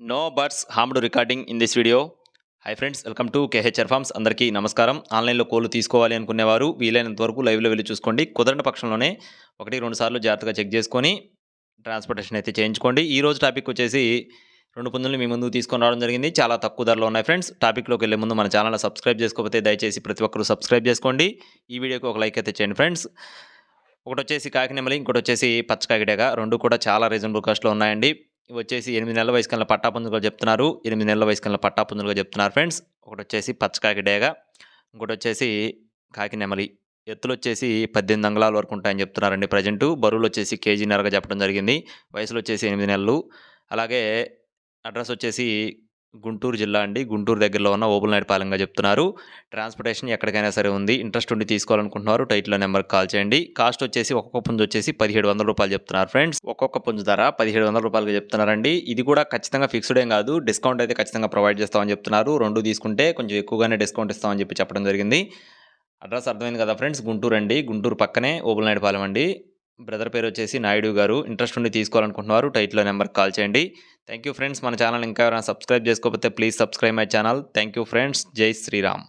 No birds harmed recording in this video hi friends welcome to KHR farms అందరికీ నమస్కారం. ఆన్లైన్లో కోళ్ళు తీసుకోవాలి అనుకునేవారు వీలైనంత వరకు లైవ్లో వెళ్ళి చూసుకోండి. కుదరని పక్షంలోనే ఒకటి రెండు సార్లు జాగ్రత్తగా చెక్ చేసుకొని ట్రాన్స్పోర్టేషన్ అయితే చేయించుకోండి. ఈ రోజు టాపిక్ వచ్చేసి రెండు పుంజులు మీ ముందు తీసుకొని రావడం జరిగింది. చాలా తక్కువ ధరలో ఉన్నాయి ఫ్రెండ్స్ టాపిక్లోకి వెళ్ళే ముందు మన ఛానల్ సబ్స్క్రైబ్ చేసుకోకపోతే దయచేసి ప్రతి ఒక్కరు సబ్స్క్రైబ్ చేసుకోండి. ఈ వీడియోకి ఒక లైక్ అయితే చేయండి ఫ్రెండ్స్ ఒకటి వచ్చేసి కాకినెమలి ఇంకోటి వచ్చేసి పచ్చకాకిడేగ రెండు కూడా చాలా రీజనబుల్ కాస్ట్లో ఉన్నాయండి. వచ్చేసి ఎనిమిది నెలల వయసు కల్లా పట్టా పుంజులుగా చెప్తున్నారు. ఎనిమిది నెలల వయసు కల్లా పట్టా పుంజులుగా చెప్తున్నారు ఫ్రెండ్స్. ఒకటి వచ్చేసి పచ్చకాకిడేగ ఇంకోటి వచ్చేసి కాకి నెమలి. ఎత్తులు వచ్చేసి పద్దెనిమిది అంగుళాల వరకు ఉంటాయని చెప్తున్నారండి ప్రజెంట్. బరువులు వచ్చేసి కేజీన్నరగా చెప్పడం జరిగింది. వయసులు వచ్చేసి ఎనిమిది నెలలు. అలాగే అడ్రస్ వచ్చేసి గుంటూరు జిల్లా అండి. గుంటూరు దగ్గరలో ఉన్న ఓబుల్నాయుడుపాలెంగా చెప్తున్నారు. ట్రాన్స్పోర్టేషన్ ఎక్కడికైనా సరే ఉంది. ఇంట్రెస్ట్ ఉండి తీసుకోవాలనుకుంటున్నారు. టైట్లో నెంబర్కి కాల్ చేయండి. కాస్ట్ వచ్చేసి ఒక్కొక్క పుంజు వచ్చేసి పదిహేడు వందల రూపాయలు చెప్తున్నారు ఫ్రెండ్స్. ఒక్కొక్క పుంజు ధర పదిహేడు వందల రూపాయలుగా చెప్తున్నారండి. ఇది కూడా ఖచ్చితంగా ఫిక్స్డ్ ఏం కాదు. డిస్కౌంట్ అయితే ఖచ్చితంగా ప్రొవైడ్ చేస్తామని చెప్తున్నారు. రెండు తీసుకుంటే కొంచెం ఎక్కువగానే డిస్కౌంట్ ఇస్తామని చెప్పి చెప్పడం జరిగింది. అడ్రస్ అర్థమైంది కదా ఫ్రెండ్స్. గుంటూరు అండి. గుంటూరు పక్కనే ఓబుల్నాయుడుపాలెం అండి. బ్రదర్ పేరు వచ్చేసి నాయుడు గారు. ఇంట్రెస్ట్ ఉండి తీసుకోవాలనుకుంటున్నారు. టైట్లో నెంబర్కి కాల్ చేయండి. థ్యాంక్ యూ ఫ్రెండ్స్ మన ఛానల్ ఇంకా ఎవరైనా సబ్స్క్రైబ్ చేసుకోకపోతే please subscribe my channel thank you friends జై శ్రీరామ్.